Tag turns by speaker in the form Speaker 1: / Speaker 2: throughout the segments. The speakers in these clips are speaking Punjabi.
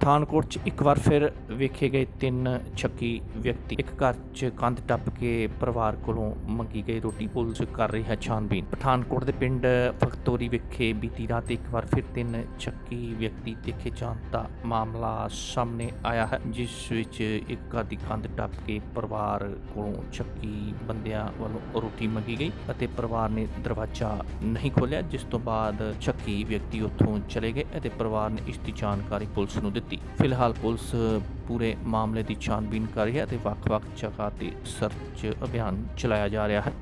Speaker 1: ਪਠਾਨਕੋਟ 'ਚ ਇੱਕ ਵਾਰ ਫਿਰ ਵੇਖੇ ਗਏ ਤਿੰਨ ਚੱਕੀ ਵਿਅਕਤੀ। ਇੱਕ ਘਰ 'ਚ ਕੰਧ ਟੱਪ ਕੇ ਪਰਿਵਾਰ ਕੋਲੋਂ ਮੰਗੀ ਗਈ ਰੋਟੀ। ਪੁਲਿਸ ਕਰ ਰਹੀ ਹੈ ਛਾਨਬੀਨ। ਪਠਾਨਕੋਟ ਦੇ ਪਿੰਡ ਫਖਤੋਰੀ ਵਿਖੇ ਬੀਤੀ ਰਾਤ ਇੱਕ ਵਾਰ ਫਿਰ ਤਿੰਨ ਚੱਕੀ ਵਿਅਕਤੀ ਦੇਖੇ ਜਾਣ ਦਾ ਮਾਮਲਾ ਸਾਹਮਣੇ ਆਇਆ ਹੈ, ਜਿਸ ਵਿੱਚ ਇੱਕ ਘਰ ਦੀ ਕੰਧ ਟੱਪ ਕੇ ਪਰਿਵਾਰ ਕੋਲੋਂ ਚੱਕੀ ਬੰਦਿਆਂ ਵੱਲੋਂ ਰੋਟੀ ਮੰਗੀ ਗਈ ਅਤੇ ਪਰਿਵਾਰ ਨੇ ਦਰਵਾਜ਼ਾ ਨਹੀਂ ਖੋਲ੍ਹਿਆ, ਜਿਸ ਤੋਂ ਬਾਅਦ ਚੱਕੀ ਵਿਅਕਤੀ ਉੱਥੋਂ ਚਲੇ ਗਏ ਅਤੇ ਪਰਿਵਾਰ ਨੇ ਇਸ ਦੀ ਜਾਣਕਾਰੀ ਪੁਲਿਸ ਨੂੰ ਦਿੱਤੀ। ਫਿਲਹਾਲ ਪੁਲਿਸ ਪੂਰੇ ਮਾਮਲੇ ਦੀ ਛਾਨਬੀਨ ਕਰ ਰਹੀ ਹੈ ਅਤੇ ਵੱਖ-ਵੱਖ ਜਗ੍ਹਾ ਤੇ ਸਰਚ ਅਭਿਆਨ ਚਲਾਇਆ ਜਾ ਰਿਹਾ ਹੈ।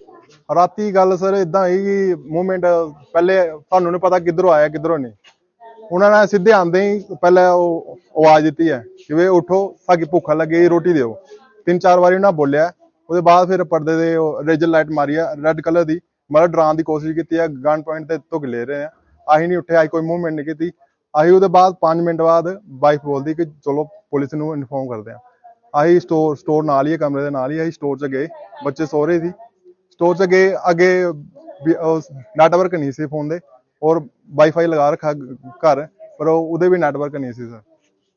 Speaker 2: ਰਾਤੀ ਗੱਲ ਸਰ ਇਦਾਂ ਹੋਈ ਕਿ ਮੂਵਮੈਂਟ ਪਹਿਲੇ ਤੁਹਾਨੂੰ ਨਹੀਂ ਪਤਾ ਕਿੱਧਰੋਂ ਆਇਆ, ਕਿੱਧਰੋਂ ਨਹੀਂ। ਉਹਨਾਂ ਨੇ ਸਿੱਧੇ ਆਂਦੇ ਹੀ ਪਹਿਲਾਂ ਉਹ ਆਵਾਜ਼ ਦਿੱਤੀ ਹੈ ਕਿ ਵੇ ਉਠੋ, ਸਾਡੀ ਭੁੱਖ ਲੱਗੀ, ਰੋਟੀ ਦਿਓ। ਤਿੰਨ ਚਾਰ ਵਾਰੀ ਉਹਨਾਂ ਬੋਲਿਆ। ਉਹਦੇ ਬਾਅਦ ਫਿਰ ਪਰਦੇ ਦੇ ਰੇਜਰ ਲਾਈਟ ਮਾਰੀ ਆ ਰੈੱਡ ਕਲਰ ਦੀ। ਮਤਲਬ ਡਰਾਉਣ ਦੀ ਕੋਸ਼ਿਸ਼ ਕੀਤੀ ਹੈ ਗਨ ਪੁਆਇੰਟ ਤੇ ਧੁੱਕ ਲੈ ਰਹੇ ਆ। ਅਸੀਂ ਨਹੀਂ ਉੱਠੇ ਅਸੀਂ ਕੋਈ ਮੂਵਮੈਂਟ ਨਹੀਂ ਕੀਤੀ। ਅਸੀਂ ਉਹਦੇ ਬਾਅਦ 5 ਮਿੰਟ ਬਾਅਦ ਵਾਈਫ ਬੋਲਦੀ ਕਿ ਚਲੋ ਪੁਲਿਸ ਨੂੰ ਇਨਫੋਰਮ ਕਰਦੇ ਆ ਅਸੀਂ ਸਟੋਰ ਸਟੋਰ ਨਾਲ ਹੀ ਹੈ, ਕਮਰੇ ਦੇ ਨਾਲ ਹੀ ਅਸੀਂ ਸਟੋਰ 'ਚ ਗਏ। ਬੱਚੇ ਸੋ ਰਹੇ ਸੀ। ਸਟੋਰ 'ਚ ਗਏ, ਅੱਗੇ ਨੈਟਵਰਕ ਨਹੀਂ ਸੀ ਫੋਨ ਦੇ। ਔਰ ਵਾਈਫਾਈ ਲਗਾ ਰੱਖਾ ਗ- ਘਰ, ਪਰ ਉਹ- ਉਹਦੇ ਵੀ ਨੈਟਵਰਕ ਨਹੀਂ ਸੀ ਸਰ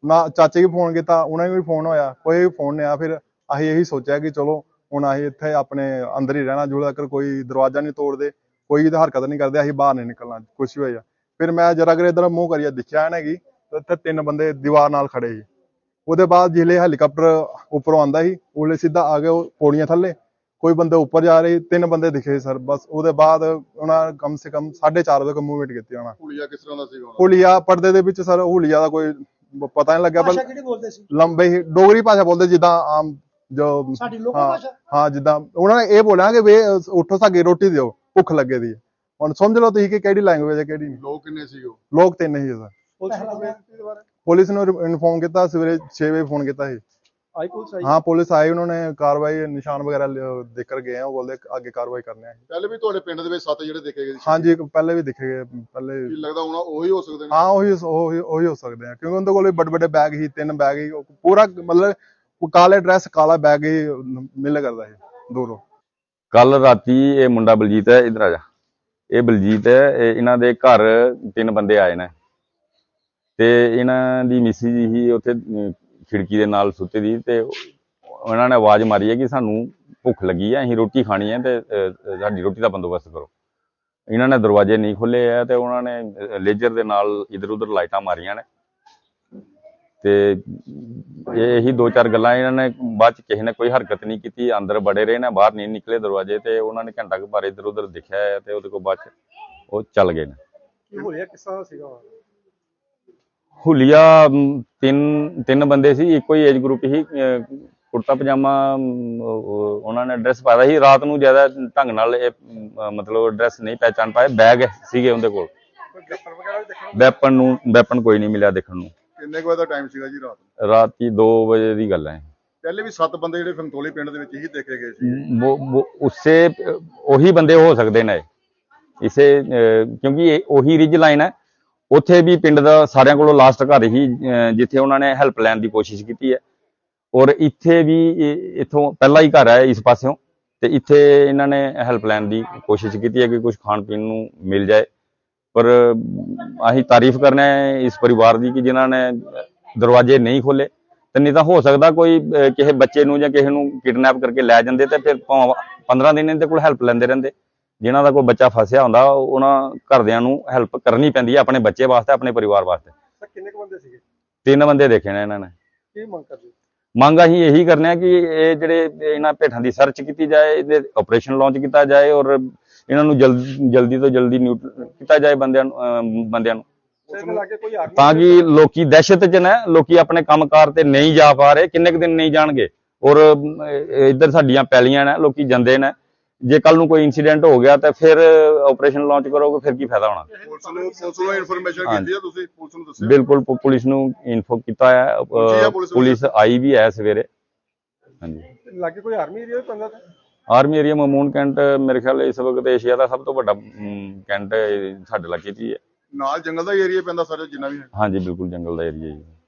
Speaker 2: ਨਾ ਚਾਚੇ ਵੀ ਫੋਨ ਕੀਤਾ, ਉਹਨਾਂ ਨੂੰ ਵੀ ਫੋਨ ਹੋਇਆ, ਕੋਈ ਵੀ ਫੋਨ ਨਹੀਂ ਆਇਆ। ਫਿਰ ਅਸੀਂ ਇਹੀ ਸੋਚਿਆ ਕਿ ਚਲੋ ਹੁਣ ਅਸੀਂ ਇੱਥੇ ਆਪਣੇ ਅੰਦਰ ਹੀ ਰਹਿਣਾ। ਜਦੋਂ ਤੱਕ ਕੋਈ ਦਰਵਾਜ਼ਾ ਨਹੀਂ ਤੋੜਦੇ, ਕੋਈ ਵੀ ਹਰਕਤ ਨਹੀਂ ਕਰਦੇ ਅਸੀਂ ਬਾਹਰ ਨਹੀਂ ਨਿਕਲਣਾ, ਕੁਛ ਵੀ ਹੋਇਆ। ਫਿਰ ਮੈਂ ਜਰਾ ਕਰ ਇਧਰ ਮੂੰਹ ਕਰੀਆ ਦਿਖਿਆ ਨਾ ਕਿ ਇੱਥੇ ਤਿੰਨ ਬੰਦੇ ਦੀਵਾਰ ਨਾਲ ਖੜੇ ਸੀ। ਉਹਦੇ ਬਾਅਦ ਜਿਹੜੇ ਹੈਲੀਕਾਪਟਰ ਉੱਪਰੋਂ ਆਂਦਾ ਸੀ ਉਹਲੇ ਸਿੱਧਾ ਆ ਗਏ ਉਹ ਪੌੜੀਆਂ ਥੱਲੇ ਕੋਈ ਬੰਦੇ ਉੱਪਰ ਜਾ ਰਹੇ ਤਿੰਨ ਬੰਦੇ ਦਿਖੇ ਸਰ ਬਸ ਉਹਦੇ ਬਾਅਦ ਉਹਨਾਂ ਕਮ ਸੇ ਕਮ 4:30 ਵਜੇ ਮੂਵਮੈਂਟ ਕੀਤੀ ਉਹਨਾਂ
Speaker 3: ਹੁਲੀਆ ਕਿਸ ਤਰ੍ਹਾਂ ਦਾ ਸੀਗਾ ਉਹਨਾਂ
Speaker 2: ਹੁਲੀਆ ਪਰਦੇ ਦੇ ਵਿੱਚ ਸਰ ਹੁਲੀਆ ਦਾ ਕੋਈ ਪਤਾ ਨਹੀਂ ਲੱਗਿਆ ਪਰ
Speaker 4: ਭਾਸ਼ਾ ਕਿਹੜੀ ਬੋਲਦੇ ਸੀ?
Speaker 2: ਲੰਬੇ ਹੀ ਡੋਗਰੀ ਭਾਸ਼ਾ ਬੋਲਦੇ ਜਿੱਦਾਂ ਆਮ ਜੋ
Speaker 4: ਸਾਡੀ ਲੋਕਲ
Speaker 2: ਹਾਂ
Speaker 4: ਭਾਸ਼ਾ?
Speaker 2: ਹਾਂ ਜਿੱਦਾਂ ਉਹਨਾਂ ਨੇ ਇਹ ਬੋਲਿਆ ਕਿ ਵੇ ਉੱਠੋ ਸਾਡੀ ਰੋਟੀ ਦਿਓ ਭੁੱਖ ਲੱਗੇ ਦੀ। ਹੈ। ਹੁਣ ਸਮਝ ਲਓ ਤੁਸੀਂ ਕਿ ਕਿਹੜੀ ਲੈਂਗੁਏਜ ਹੈ ਕਿਹੜੀ ਨਹੀਂ।
Speaker 3: ਲੋਕ ਕਿੰਨੇ ਸੀਗੇ ਉਹ?
Speaker 2: ਲੋਕ ਤਿੰਨ ਹੀ ਸਰ ਪੁਲਿਸ ਨੂੰ ਇਨਫੋਰਮ ਕੀਤਾ ਸਵੇਰੇ 6 ਵਜੇ ਫੋਨ ਕੀਤਾ ਸੀ।
Speaker 4: ਆਈ ਪੁਲਿਸ ਆਈ।
Speaker 2: ਹਾਂ ਪੁਲਿਸ ਆਈ ਉਹਨਾਂ ਨੇ ਕਾਰਵਾਈ ਨਿਸ਼ਾਨ ਵਗੈਰਾ ਦੇਖ ਕਰ ਗਏ ਆ ਉਹ ਬੋਲਦੇ ਅੱਗੇ ਕਾਰਵਾਈ ਕਰਨੇ ਆ।
Speaker 3: ਪਹਿਲੇ ਵੀ ਤੁਹਾਡੇ ਪਿੰਡ ਦੇ ਵਿੱਚ ਸੱਤ ਜਿਹੜੇ ਦੇਖੇ ਗਏ ਸੀ?
Speaker 2: ਹਾਂਜੀ ਪਹਿਲੇ ਵੀ ਦਿਖੇ ਗਏ ਪਹਿਲੇ
Speaker 3: ਕੀ ਲੱਗਦਾ ਹੁਣ ਉਹੀ ਹੋ ਸਕਦੇ ਨੇ?
Speaker 2: ਹਾਂ ਉਹੀ ਉਹੀ ਉਹੀ ਹੋ ਸਕਦੇ ਆ ਕਿਉਂਕਿ ਉਹਦੇ ਕੋਲ ਵੱਡੇ ਵੱਡੇ ਬੈਗ ਹੀ ਤਿੰਨ ਬੈਗ ਹੀ ਉਹ ਪੂਰਾ ਮਤਲਬ ਕਾਲੇ ਡਰੈਸ ਕਾਲਾ ਬੈਗ ਹੀ ਮਿਲ ਕਰਦਾ ਸੀ ਦੂਰੋਂ।
Speaker 5: ਕੱਲ ਰਾਤੀ ਇਹ ਮੁੰਡਾ ਬਲਜੀਤ ਹੈ ਇਧਰ ਆ ਜਾ। ਇਹ ਬਲਜੀਤ ਹੈ, ਇਹ ਇਹਨਾਂ ਦੇ ਘਰ ਤਿੰਨ ਬੰਦੇ ਆਏ ਨੇ। ਤੇ ਇਹਨਾਂ ਦੀ ਮਿਸੀ ਜੀ ਹੀ ਉੱਥੇ ਖਿੜਕੀ ਦੇ ਨਾਲ ਸੁੱਤੇ ਦੀ ਤੇ ਉਹਨਾਂ ਨੇ ਆਵਾਜ਼ ਮਾਰੀ ਹੈ ਕਿ ਸਾਨੂੰ ਭੁੱਖ ਲੱਗੀ ਹੈ, ਅਸੀਂ ਰੋਟੀ ਖਾਣੀ ਹੈ ਤੇ ਸਾਡੀ ਰੋਟੀ ਦਾ ਬੰਦੋਬਸਤ ਕਰੋ। ਇਹਨਾਂ ਨੇ ਦਰਵਾਜ਼ੇ ਨਹੀਂ ਖੋਲੇ ਆ ਤੇ ਉਹਨਾਂ ਨੇ ਲੇਜ਼ਰ ਦੇ ਨਾਲ ਇਧਰ ਉਧਰ ਲਾਈਟਾਂ ਮਾਰੀਆਂ ਨੇ। ਤੇ ਇਹ ਇਹੀ ਦੋ ਚਾਰ ਗੱਲਾਂ ਇਹਨਾਂ ਨੇ ਬਾਅਦ ਚ ਕਿਸੇ ਨੇ ਕੋਈ ਹਰਕਤ ਨਹੀਂ ਕੀਤੀ ਅੰਦਰ ਬੜੇ ਰਹੇ ਨੇ ਬਾਹਰ ਨਹੀਂ ਨਿਕਲੇ ਦਰਵਾਜ਼ੇ ਤੇ ਉਹਨਾਂ ਨੇ ਘੰਟਾ ਕੁ ਬਾਰ ਇੱਧਰ ਉੱਧਰ ਦੇਖਿਆ ਹੈ ਤੇ ਉਹਦੇ ਕੋਲ ਬਾਅਦ ਚ ਉਹ ਚੱਲ ਗਏ ਨੇ।
Speaker 4: ਕੀ ਹੋਇਆ ਕਿਸ ਤਰ੍ਹਾਂ ਸੀਗਾ?
Speaker 5: ਹੁਲੀਆ ਤਿੰਨ ਤਿੰਨ ਬੰਦੇ ਸੀ ਇੱਕੋ ਹੀ ਏਜ ਗਰੁੱਪ ਅਹ, ਕੁੜਤਾ ਪਜਾਮਾ ਉਹਨਾਂ ਨੇ ਐਡਰੈਸ ਪਾਇਆ ਸੀ। ਰਾਤ ਨੂੰ ਜ਼ਿਆਦਾ ਢੰਗ ਨਾਲ ਇਹ ਮਤਲਬ ਐਡਰੈਸ ਨਹੀਂ ਪਹਿਚਾਨ ਪਾਏ ਬੈਗ ਸੀਗੇ ਉਹਦੇ ਕੋਲ। ਵੈਪਨ ਨੂੰ? ਵੈਪਨ ਕੋਈ ਨਹੀਂ ਮਿਲਿਆ ਦੇਖਣ ਨੂੰ।
Speaker 3: ਕਿੰਨੇ ਵਜੇ ਦਾ ਟਾਈਮ ਸੀਗਾ ਜੀ ਰਾਤ ਨੂੰ?
Speaker 5: ਰਾਤੀ 2 ਵਜੇ ਦੀ ਗੱਲ ਹੈ।
Speaker 3: ਪਹਿਲੇ ਵੀ ਸੱਤ ਬੰਦੇ ਜਿਹੜੇ ਫੰਤੋਲੀ ਪਿੰਡ ਦੇ ਵਿੱਚ ਹੀ ਦੇਖੇ ਗਏ ਸੀ।
Speaker 5: ਉਸੇ ਉਹੀ ਬੰਦੇ ਹੋ ਸਕਦੇ ਨੇ। ਇਸੇ ਕਿਉਂਕਿ ਇਹ ਉਹੀ ਰਿਜ ਲਾਈਨ ਹੈ। ਉੱਥੇ ਵੀ ਪਿੰਡ ਦਾ ਸਾਰਿਆਂ ਕੋਲੋਂ ਲਾਸਟ ਘਰ ਹੀ ਜਿੱਥੇ ਉਹਨਾਂ ਨੇ ਹੈਲਪ ਲੈਣ ਦੀ ਕੋਸ਼ਿਸ਼ ਕੀਤੀ ਹੈ। ਔਰ ਇੱਥੇ ਵੀ ਇੱਥੋਂ ਪਹਿਲਾ ਹੀ ਘਰ ਹੈ ਇਸ ਪਾਸਿਓਂ। ਤੇ ਇੱਥੇ ਇਹਨਾਂ ਨੇ ਹੈਲਪ ਲੈਣ ਦੀ ਕੋਸ਼ਿਸ਼ ਕੀਤੀ ਹੈ ਕਿ ਕੁਝ ਖਾਣ ਪੀਣ ਨੂੰ ਮਿਲ ਜਾਏ। ਪਰ ਅਸੀਂ ਤਾਰੀਫ ਕਰਨਾ ਹੈ ਇਸ ਪਰਿਵਾਰ ਦੀ ਕਿ ਜਿਨ੍ਹਾਂ ਨੇ ਦਰਵਾਜ਼ੇ ਨਹੀਂ ਖੋਲੇ ਤੇ ਨਹੀਂ ਤਾਂ ਹੋ ਸਕਦਾ ਕੋਈ ਕਿਸੇ ਬੱਚੇ ਨੂੰ ਜਾਂ ਕਿਸੇ ਨੂੰ ਕਿਡਨੈਪ ਕਰਕੇ ਲੈ ਜਾਂਦੇ ਤੇ ਫਿਰ ਭਾਵੇਂ 15 ਦਿਨ ਇਹਦੇ ਕੋਲ ਹੈਲਪ ਲੈਂਦੇ ਰਹਿੰਦੇ। ਜਿਨ੍ਹਾਂ ਦਾ ਕੋਈ ਬੱਚਾ ਫਸਿਆ ਹੁੰਦਾ ਉਹਨਾਂ ਘਰਦਿਆਂ ਨੂੰ ਹੈਲਪ ਕਰਨੀ ਪੈਂਦੀ ਹੈ ਆਪਣੇ ਬੱਚੇ ਵਾਸਤੇ ਆਪਣੇ ਪਰਿਵਾਰ ਵਾਸਤੇ।
Speaker 4: ਸਰ ਕਿੰਨੇ ਕੁ ਬੰਦੇ ਸੀਗੇ?
Speaker 5: ਤਿੰਨ ਬੰਦੇ ਦੇਖੇ ਨੇ ਇਹਨਾਂ ਨੇ।
Speaker 4: ਕੀ ਮੰਗ ਕਰਦੇ
Speaker 5: ਮੰਗ ਅਸੀਂ ਇਹੀ ਕਰਨੇ ਆ ਕਿ ਇਹ ਜਿਹੜੇ ਇਹਨਾਂ ਭੇਠਾਂ ਦੀ ਸਰਚ ਕੀਤੀ ਜਾਏ ਇਹਦੇ ਆਪਰੇਸ਼ਨ ਲਾਂਚ ਕੀਤਾ ਜਾਏ ਔਰ ਇਹਨਾਂ ਨੂੰ ਜਲਦੀ ਜਲਦੀ ਤੋਂ ਜਲਦੀ ਨਿਊਟਰਲ ਕੀਤਾ ਜਾਏ ਬੰਦਿਆਂ ਨੂੰ ਬੰਦਿਆਂ ਨੂੰ। ਤਾਂ ਕਿ ਲੋਕੀ ਦਹਿਸ਼ਤ 'ਚ ਨੇ ਲੋਕੀ ਆਪਣੇ ਕੰਮਕਾਰ ਤੇ ਨਹੀਂ ਜਾ ਪਾ ਰਹੇ ਕਿੰਨੇ ਕੁ ਦਿਨ ਨਹੀਂ ਜਾਣਗੇ। ਔਰ ਇੱਧਰ ਸਾਡੀਆਂ ਪੈਲੀਆਂ ਨੇ ਲੋਕੀ ਜਾਂਦੇ ਨੇ। ਜੇ ਕੱਲ ਨੂੰ ਕੋਈ ਇਨਸੀਡੈਂਟ ਹੋ ਗਿਆ ਤਾਂ ਫਿਰ ਆਪਰੇਸ਼ਨ ਲਾਂਚ ਕਰੋਗੇ ਫਿਰ ਕੀ ਫਾਇਦਾ ਹੋਣਾ?
Speaker 3: ਪੁਲਿਸ ਨੂੰ ਪੁਲਿਸ ਨੂੰ ਇਨਫੋਰਮੇਸ਼ਨ
Speaker 5: ਹਾਂਜੀ।
Speaker 3: ਕੀਤੀ ਆ ਤੁਸੀਂ? ਪੁਲਿਸ ਨੂੰ ਦੱਸਿਆ?
Speaker 5: ਬਿਲਕੁਲ ਪੁਲਿਸ ਨੂੰ ਇਨਫੋ ਕੀਤਾ ਹੈ
Speaker 3: ਪੁਲਿਸ
Speaker 5: ਆਈ ਵੀ ਹੈ ਸਵੇਰੇ। ਹਾਂਜੀ।
Speaker 4: ਲਾਗੇ ਕੋਈ ਆਰਮੀ ਏਰੀਆ ਪੈਂਦਾ ਤਾਂ?
Speaker 5: ਆਰਮੀ ਏਰੀਆ ਮਮੂਨ ਕੈਂਟ ਮੇਰੇ ਖਿਆਲ ਇਸ ਵਕਤ ਏਸ਼ੀਆ ਦਾ ਸਭ ਤੋਂ ਵੱਡਾ ਕੈਂਟ ਸਾਡੇ ਇਲਾਕੇ 'ਚ ਹੀ ਹੈ।
Speaker 3: ਨਾਲ ਜੰਗਲ ਦਾ ਏਰੀਆ ਪੈਂਦਾ ਸਾਰੇ ਜਿੰਨਾ ਵੀ ਹੈ।
Speaker 5: ਹਾਂਜੀ ਬਿਲਕੁਲ ਜੰਗਲ ਦਾ ਏਰੀਆ ਜੀ